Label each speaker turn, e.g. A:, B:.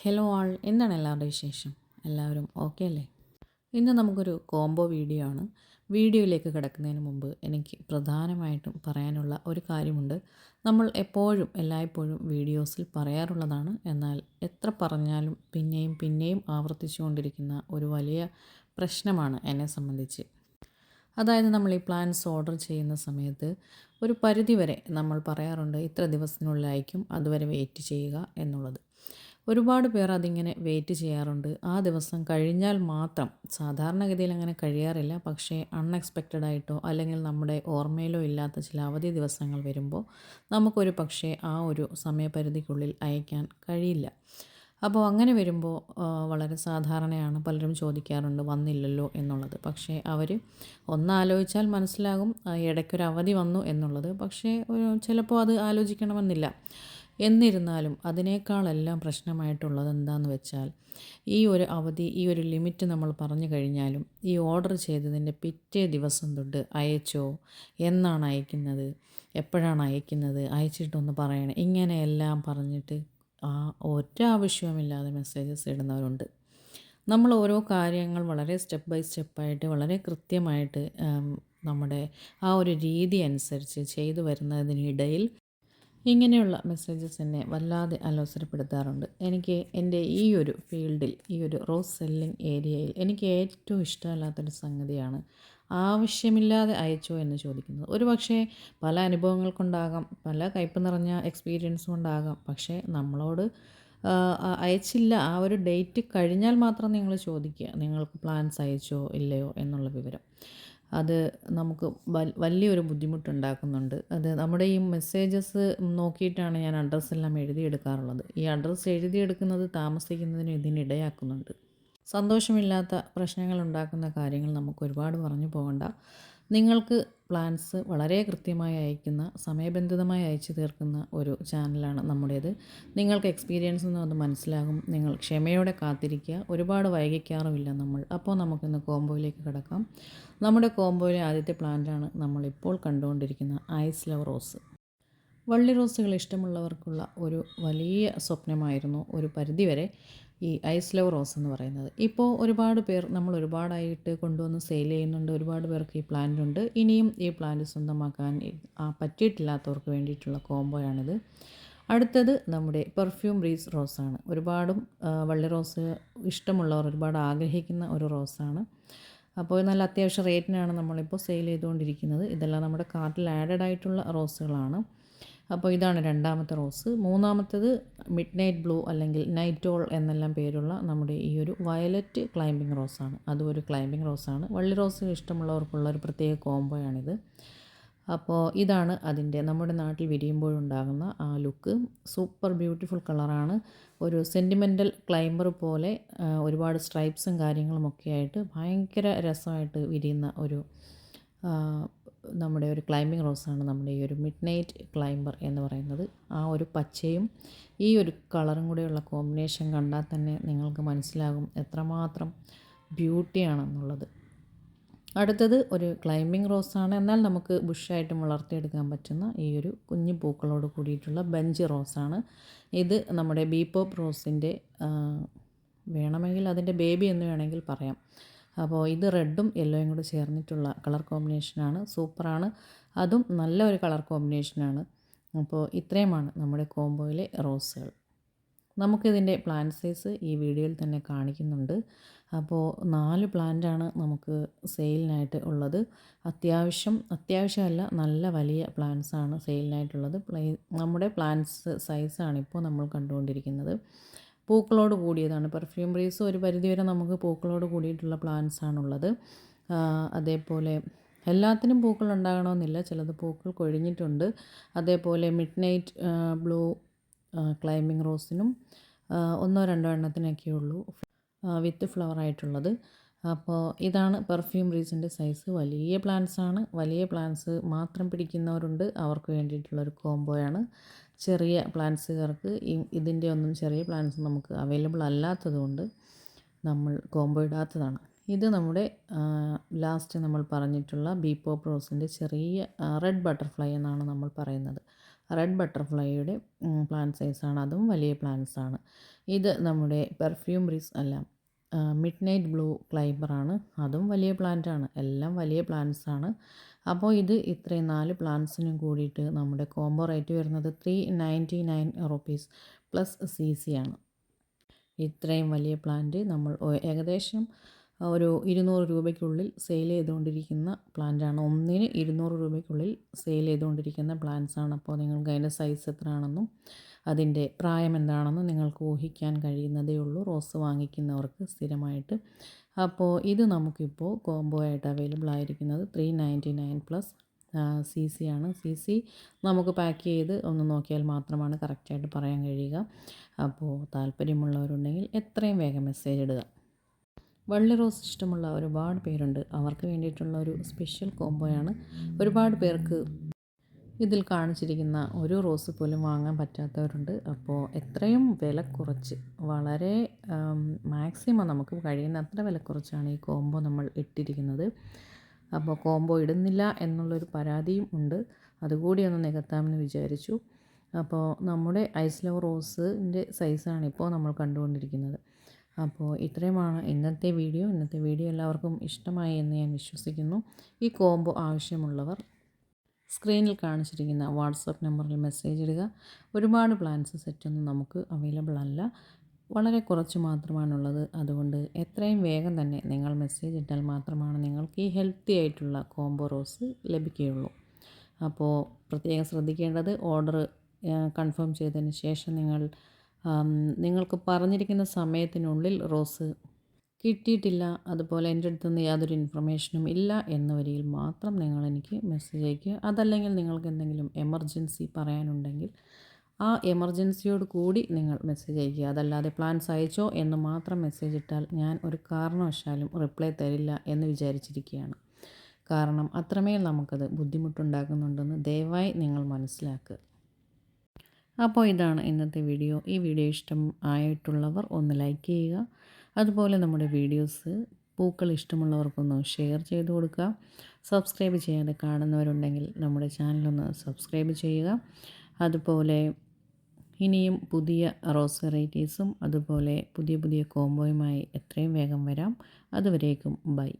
A: Hello ആൾ എന്താണ് എല്ലാവരുടെ വിശേഷം? എല്ലാവരും ഓക്കെ അല്ലേ? ഇന്ന് നമുക്കൊരു കോംബോ വീഡിയോ ആണ്. വീഡിയോയിലേക്ക് കിടക്കുന്നതിന് മുമ്പ് എനിക്ക് പ്രധാനമായിട്ടും പറയാനുള്ള ഒരു കാര്യമുണ്ട്. നമ്മൾ എപ്പോഴും എല്ലായ്പ്പോഴും വീഡിയോസിൽ പറയാറുള്ളതാണ്. എന്നാൽ എത്ര പറഞ്ഞാലും പിന്നെയും പിന്നെയും ആവർത്തിച്ചു കൊണ്ടിരിക്കുന്ന ഒരു വലിയ പ്രശ്നമാണ് എന്നെ സംബന്ധിച്ച്. അതായത് നമ്മൾ ഈ പ്ലാൻസ് ഓർഡർ ചെയ്യുന്ന സമയത്ത് ഒരു പരിധിവരെ നമ്മൾ പറയാറുണ്ട് ഇത്ര ദിവസത്തിനുള്ളിലായിരിക്കും അതുവരെ വെയിറ്റ് ചെയ്യുക എന്നുള്ളത്. ഒരുപാട് പേർ അതിങ്ങനെ വെയിറ്റ് ചെയ്യാറുണ്ട്. ആ ദിവസം കഴിഞ്ഞാൽ മാത്രം. സാധാരണഗതിയിൽ അങ്ങനെ കഴിയാറില്ല. പക്ഷേ അൺഎക്സ്പെക്റ്റഡ് ആയിട്ടോ അല്ലെങ്കിൽ നമ്മുടെ ഓർമ്മയിലോ ഇല്ലാത്ത ചില അവധി ദിവസങ്ങൾ വരുമ്പോൾ നമുക്കൊരു പക്ഷേ ആ ഒരു സമയപരിധിക്കുള്ളിൽ അയക്കാൻ കഴിയില്ല. അപ്പോൾ അങ്ങനെ വരുമ്പോൾ വളരെ സാധാരണയാണ് പലരും ചോദിക്കാറുണ്ട് വന്നില്ലല്ലോ എന്നുള്ളത്. പക്ഷേ അവർ ഒന്നാലോചിച്ചാൽ മനസ്സിലാകും ഇടയ്ക്കൊരു അവധി വന്നു എന്നുള്ളത്. പക്ഷേ ചിലപ്പോൾ അത് ആലോചിക്കണമെന്നില്ല. എന്നിരുന്നാലും അതിനേക്കാളെല്ലാം പ്രശ്നമായിട്ടുള്ളത് എന്താണെന്ന് വെച്ചാൽ ഈ ഒരു അവധി ഈ ഒരു ലിമിറ്റ് നമ്മൾ പറഞ്ഞു കഴിഞ്ഞാലും ഈ ഓർഡർ ചെയ്തതിന്റെ പിറ്റേ ദിവസം തൊട്ട് അയച്ചോ എന്നാണ് അയക്കുന്നത് എപ്പോഴാണ് അയക്കുന്നത് അയച്ചിട്ടൊന്ന് പറയണേ. ഇങ്ങനെയെല്ലാം പറഞ്ഞിട്ട് ആ ഒരാവശ്യവുമില്ലാതെ മെസ്സേജസ് ഇടുന്നവരുണ്ട്. നമ്മൾ ഓരോ കാര്യങ്ങൾ വളരെ സ്റ്റെപ്പ് ബൈ സ്റ്റെപ്പായിട്ട് വളരെ കൃത്യമായിട്ട് നമ്മുടെ ആ ഒരു രീതി അനുസരിച്ച് ചെയ്തു വരുന്നതിനിടയിൽ ഇങ്ങനെയുള്ള മെസ്സേജസ് എന്നെ വല്ലാതെ അലോസരപ്പെടുത്താറുണ്ട്. എനിക്ക് എന്റെ ഈ ഒരു ഫീൽഡിൽ ഈ ഒരു റോസ് സെല്ലിംഗ് ഏരിയയിൽ എനിക്ക് ഏറ്റവും ഇഷ്ടമല്ലാത്തൊരു സംഗതിയാണ് ആവശ്യമില്ലാതെ അയച്ചോ എന്ന് ചോദിക്കുന്നത്. ഒരു പക്ഷേ പല അനുഭവങ്ങൾ കൊണ്ടാകാം പല കയ്പ് നിറഞ്ഞ എക്സ്പീരിയൻസ് കൊണ്ടാകാം. പക്ഷേ നമ്മളോട് അയച്ചില്ല ആ ഒരു ഡേറ്റ് കഴിഞ്ഞാൽ മാത്രം നിങ്ങൾ ചോദിക്കുക നിങ്ങൾക്ക് പ്ലാൻസ് അയച്ചോ ഇല്ലയോ എന്നുള്ള വിവരം. അത് നമുക്ക് വലിയൊരു ബുദ്ധിമുട്ടുണ്ടാക്കുന്നുണ്ട്. അത് നമ്മുടെ ഈ മെസ്സേജസ് നോക്കിയിട്ടാണ് ഞാൻ അഡ്രസ്സ് എല്ലാം എഴുതിയെടുക്കാറുള്ളത്. ഈ അഡ്രസ്സ് എഴുതിയെടുക്കുന്നത് താമസിക്കുന്നതിന് ഇതിനിടയാക്കുന്നുണ്ട്. സന്തോഷമില്ലാത്ത പ്രശ്നങ്ങൾ ഉണ്ടാക്കുന്ന കാര്യങ്ങൾ നമുക്ക് ഒരുപാട് പറഞ്ഞു പോകണ്ട. നിങ്ങൾക്ക് പ്ലാൻസ് വളരെ കൃത്യമായി അയക്കുന്ന സമയബന്ധിതമായി അയച്ചു തീർക്കുന്ന ഒരു ചാനലാണ് നമ്മുടേത്. നിങ്ങൾക്ക് എക്സ്പീരിയൻസ് എന്ന് അത് മനസ്സിലാകും. നിങ്ങൾ ക്ഷമയോടെ കാത്തിരിക്കുക. ഒരുപാട് വൈകിക്കാറുമില്ല നമ്മൾ. അപ്പോൾ നമുക്കിന്ന് കോംബോയിലേക്ക് കിടക്കാം. നമ്മുടെ കോംബോയിലെ ആദ്യത്തെ പ്ലാന്റാണ് നമ്മളിപ്പോൾ കണ്ടുകൊണ്ടിരിക്കുന്ന ഐസ് ലവ് റോസ്. വള്ളി റോസുകൾ ഇഷ്ടമുള്ളവർക്കുള്ള ഒരു വലിയ സ്വപ്നമായിരുന്നു ഒരു പരിധിവരെ. ഈ ഐസ് ലവ് റോസ് എന്ന് പറയുന്നത്. ഇപ്പോൾ ഒരുപാട് പേർ നമ്മൾ ഒരുപാടായിട്ട് കൊണ്ടുവന്ന് സെയിൽ ചെയ്യുന്നുണ്ട്. ഒരുപാട് പേർക്ക് ഈ പ്ലാന്റ് ഉണ്ട്. ഇനിയും ഈ പ്ലാന്റ് സ്വന്തമാക്കാൻ പറ്റിയിട്ടില്ലാത്തവർക്ക് വേണ്ടിയിട്ടുള്ള കോംബോയാണിത്. അടുത്തത് നമ്മുടെ പെർഫ്യൂം റീസ് റോസാണ്. ഒരുപാടും വള്ളി റോസ് ഇഷ്ടമുള്ളവർ ഒരുപാട് ആഗ്രഹിക്കുന്ന ഒരു റോസാണ്. അപ്പോൾ നല്ല അത്യാവശ്യം റേറ്റിനാണ് നമ്മളിപ്പോൾ സെയിൽ ചെയ്തുകൊണ്ടിരിക്കുന്നത്. ഇതെല്ലാം നമ്മുടെ കാർട്ടിൽ ആഡഡ് ആയിട്ടുള്ള റോസുകളാണ്. അപ്പോൾ ഇതാണ് രണ്ടാമത്തെ റോസ്. മൂന്നാമത്തേത് മിഡ് നൈറ്റ് ബ്ലൂ അല്ലെങ്കിൽ നൈറ്റോൾ എന്നെല്ലാം പേരുള്ള നമ്മുടെ ഈ ഒരു വയലറ്റ് ക്ലൈമ്പിംഗ് റോസാണ്. അതും ഒരു ക്ലൈമ്പിംഗ് റോസാണ്. വള്ളി റോസ് ഇഷ്ടമുള്ളവർക്കുള്ള ഒരു പ്രത്യേക കോംബോയാണിത്. അപ്പോൾ ഇതാണ് അതിന്റെ നമ്മുടെ നാട്ടിൽ വിരിയുമ്പോഴുണ്ടാകുന്ന ആ ലുക്ക്. സൂപ്പർ ബ്യൂട്ടിഫുൾ കളറാണ്. ഒരു സെന്റിമെന്റൽ ക്ലൈംബർ പോലെ ഒരുപാട് സ്ട്രൈപ്സും കാര്യങ്ങളും ഒക്കെ ആയിട്ട് ഭയങ്കര രസമായിട്ട് വിരിയുന്ന ഒരു നമ്മുടെ ഒരു ക്ലൈമ്പിംഗ് റോസാണ് നമ്മുടെ ഈ ഒരു മിഡ് നൈറ്റ് ക്ലൈംബർ എന്ന് പറയുന്നത്. ആ ഒരു പച്ചയും ഈ ഒരു കളറും കൂടെയുള്ള കോമ്പിനേഷൻ കണ്ടാൽ തന്നെ നിങ്ങൾക്ക് മനസ്സിലാകും എത്രമാത്രം ബ്യൂട്ടിയാണെന്നുള്ളത് അടുത്തത് ഒരു ക്ലൈമ്പിംഗ് റോസാണ് എന്നാൽ നമുക്ക് ബുഷായിട്ടും വളർത്തിയെടുക്കാൻ പറ്റുന്ന ഈ ഒരു കുഞ്ഞു പൂക്കളോട് കൂടിയിട്ടുള്ള ബഞ്ച് റോസാണ് ഇത് നമ്മുടെ ബീപ്പോപ്പ് പോപ്പ് റോസിന്റെ വേണമെങ്കിൽ അതിന്റെ ബേബി എന്ന് വേണമെങ്കിൽ പറയാം. അപ്പോൾ ഇത് റെഡും യെല്ലോയും കൂടെ ചേർന്നിട്ടുള്ള കളർ കോമ്പിനേഷനാണ്. സൂപ്പറാണ്. അതും നല്ല ഒരു കളർ കോമ്പിനേഷനാണ്. അപ്പോൾ ഇത്രയുമാണ് നമ്മുടെ കോംബോയിലെ റോസുകൾ. നമുക്കിതിന്റെ പ്ലാന്റ് സൈസ് ഈ വീഡിയോയിൽ തന്നെ കാണിക്കുന്നുണ്ട്. അപ്പോൾ നാല് പ്ലാന്റാണ് നമുക്ക് സെയിലിനായിട്ട് ഉള്ളത്. അത്യാവശ്യം അത്യാവശ്യമല്ല നല്ല വലിയ പ്ലാന്റ്സാണ് സെയിലിനായിട്ടുള്ളത്. നമ്മുടെ പ്ലാന്റ്സ് സൈസാണ് ഇപ്പോൾ നമ്മൾ കണ്ടുകൊണ്ടിരിക്കുന്നത്. പൂക്കളോട് കൂടിയതാണ്. പെർഫ്യൂം ബ്രീസ് ഒരു പരിധിവരെ നമുക്ക് പൂക്കളോട് കൂടിയിട്ടുള്ള പ്ലാന്റ്സ് ആണുള്ളത്. അതേപോലെ എല്ലാത്തിനും പൂക്കൾ ഉണ്ടാകണമെന്നില്ല. ചിലത് പൂക്കൾ കൊഴിഞ്ഞിട്ടുണ്ട്. അതേപോലെ മിഡ് നൈറ്റ് ബ്ലൂ ക്ലൈമ്പിംഗ് റോസിനും ഒന്നോ രണ്ടോ എണ്ണത്തിനൊക്കെ ഉള്ളൂ വിത്ത് ഫ്ലവർ ആയിട്ടുള്ളത്. അപ്പോൾ ഇതാണ് പെർഫ്യൂം റീസിന്റെ സൈസ് വലിയ പ്ലാന്റ്സ് ആണ്. വലിയ പ്ലാന്റ്സ് മാത്രം പിടിക്കുന്നവരുണ്ട്. അവർക്ക് വേണ്ടിയിട്ടുള്ളൊരു കോംബോയാണ് ചെറിയ പ്ലാന്റ്സുകാർക്ക് ഇതിന്റെ ഒന്നും ചെറിയ പ്ലാന്റ്സ് നമുക്ക് അവൈലബിൾ അല്ലാത്തതുകൊണ്ട് നമ്മൾ കോംബോ ഇടാത്തതാണ്. ഇത് നമ്മുടെ ലാസ്റ്റ് നമ്മൾ പറഞ്ഞിട്ടുള്ള ബി പോപ്പ് റോസിന്റെ ചെറിയ റെഡ് ബട്ടർഫ്ലൈ എന്നാണ് നമ്മൾ പറയുന്നത്. റെഡ് ബട്ടർഫ്ലൈയുടെ പ്ലാന്റ് സൈസാണ്. അതും വലിയ പ്ലാന്റ്സ് ആണ് ഇത് നമ്മുടെ പെർഫ്യൂം റിസ് അല്ല മിഡ് നൈറ്റ് ബ്ലൂ ക്ലൈബറാണ്. അതും വലിയ പ്ലാന്റ് ആണ് എല്ലാം വലിയ പ്ലാന്റ്സ് ആണ് അപ്പോൾ ഇത് ഇത്രയും നാല് പ്ലാന്റ്സിനും കൂടിയിട്ട് നമ്മുടെ കോംബോ റേറ്റ് വരുന്നത് three ninety nine rupees plus C C ആണ്. ഇത്രയും വലിയ പ്ലാന്റ് നമ്മൾ ഏകദേശം ഒരു ഇരുന്നൂറ് രൂപയ്ക്കുള്ളിൽ സെയിൽ ചെയ്തുകൊണ്ടിരിക്കുന്ന പ്ലാന്റാണ് ഒന്നിന് ഇരുന്നൂറ് രൂപയ്ക്കുള്ളിൽ സെയിൽ ചെയ്തുകൊണ്ടിരിക്കുന്ന പ്ലാന്റ്സാണ് അപ്പോൾ നിങ്ങൾക്ക് അതിന്റെ സൈസ് എത്രയാണെന്നും അതിന്റെ പ്രായം എന്താണെന്നും നിങ്ങൾക്ക് ഊഹിക്കാൻ കഴിയുന്നതേ ഉള്ളൂ. റോസ് വാങ്ങിക്കുന്നവർക്ക് സ്ഥിരമായിട്ട് അപ്പോൾ ഇത് നമുക്കിപ്പോൾ കോംബോ ആയിട്ട് അവൈലബിൾ ആയിരിക്കുന്നത് three ninety nine plus C C ആണ്. സി സി നമുക്ക് പാക്ക് ചെയ്ത് ഒന്ന് നോക്കിയാൽ മാത്രമാണ് കറക്റ്റായിട്ട് പറയാൻ കഴിയുക. അപ്പോൾ താല്പര്യമുള്ളവരുണ്ടെങ്കിൽ എത്രയും വേഗം മെസ്സേജ് ഇടുക. വള്ളി റോസ് ഇഷ്ടമുള്ള ഒരുപാട് പേരുണ്ട്. അവർക്ക് വേണ്ടിയിട്ടുള്ള ഒരു സ്പെഷ്യൽ കോംബോയാണ് ഒരുപാട് പേർക്ക് ഇതിൽ കാണിച്ചിരിക്കുന്ന ഒരു റോസ് പോലും വാങ്ങാൻ പറ്റാത്തവരുണ്ട്. അപ്പോൾ എത്രയും വില കുറച്ച്. വളരെ മാക്സിമം നമുക്ക് കഴിയുന്ന അത്ര വില കുറച്ചാണ് ഈ കോംബോ നമ്മൾ ഇട്ടിരിക്കുന്നത്. അപ്പോൾ കോംബോ ഇടുന്നില്ല എന്നുള്ളൊരു പരാതിയും ഉണ്ട്. അതുകൂടി ഒന്ന് നികത്താമെന്ന് വിചാരിച്ചു. അപ്പോൾ നമ്മുടെ ഐസ്ലോ റോസിന്റെ സൈസാണ് ഇപ്പോൾ നമ്മൾ കണ്ടുകൊണ്ടിരിക്കുന്നത്. അപ്പോൾ ഇത്രയുമാണ് ഇന്നത്തെ വീഡിയോ. ഇന്നത്തെ വീഡിയോ എല്ലാവർക്കും ഇഷ്ടമായി എന്ന് ഞാൻ വിശ്വസിക്കുന്നു. ഈ കോംബോ ആവശ്യമുള്ളവർ സ്ക്രീനിൽ കാണിച്ചിരിക്കുന്ന വാട്സപ്പ് നമ്പറിൽ മെസ്സേജ് ഇടുക. ഒരുപാട് പ്ലാൻസ് സെറ്റൊന്നും നമുക്ക് അവൈലബിൾ അല്ല. വളരെ കുറച്ച് മാത്രമാണുള്ളത്. അതുകൊണ്ട് എത്രയും വേഗം തന്നെ നിങ്ങൾ മെസ്സേജ് ഇട്ടാൽ മാത്രമാണ് നിങ്ങൾക്ക് ഈ ഹെൽത്തി ആയിട്ടുള്ള കോംബോ റോസ് ലഭിക്കുകയുള്ളൂ. അപ്പോൾ പ്രത്യേകം ശ്രദ്ധിക്കേണ്ടത് ഓർഡർ കൺഫേം ചെയ്തതിന് ശേഷം നിങ്ങൾ നിങ്ങൾക്ക് പറഞ്ഞിരിക്കുന്ന സമയത്തിനുള്ളിൽ റോസ് കിട്ടിയിട്ടില്ല. അതുപോലെ എന്റെ അടുത്ത് നിന്ന് യാതൊരു ഇൻഫർമേഷനും ഇല്ല എന്ന വരിയിൽ മാത്രം നിങ്ങൾ എനിക്ക് മെസ്സേജ് അയക്കുക. അതല്ലെങ്കിൽ നിങ്ങൾക്ക് എന്തെങ്കിലും എമർജൻസി പറയാനുണ്ടെങ്കിൽ ആ എമർജൻസിയോട് കൂടി നിങ്ങൾ മെസ്സേജ് അയക്കുക. അതല്ലാതെ പ്ലാൻസ് അയച്ചോ എന്ന് മാത്രം മെസ്സേജ് ഇട്ടാൽ ഞാൻ ഒരു കാരണവശാലും റിപ്ലൈ തരില്ല എന്ന് വിചാരിച്ചിരിക്കുകയാണ്. കാരണം അത്രമേൽ നമുക്കത് ബുദ്ധിമുട്ടുണ്ടാക്കുന്നുണ്ടെന്ന് ദയവായി നിങ്ങൾ മനസ്സിലാക്കുക അപ്പോൾ ഇതാണ് ഇന്നത്തെ വീഡിയോ ഈ വീഡിയോ ഇഷ്ടം ആയിട്ടുള്ളവർ ഒന്ന് ലൈക്ക് ചെയ്യുക. അതുപോലെ നമ്മുടെ വീഡിയോസ് പൂക്കൾ ഇഷ്ടമുള്ളവർക്കൊന്ന് ഷെയർ ചെയ്ത് കൊടുക്കുക. സബ്സ്ക്രൈബ് ചെയ്യാതെ കാണുന്നവരുണ്ടെങ്കിൽ നമ്മുടെ ചാനലൊന്ന് സബ്സ്ക്രൈബ് ചെയ്യുക. അതുപോലെ ഇനിയും പുതിയ റോസ് വെറൈറ്റീസും അതുപോലെ പുതിയ പുതിയ കോംബോയുമായി എത്രയും വേഗം വരാം. അതുവരേക്കും ബൈ.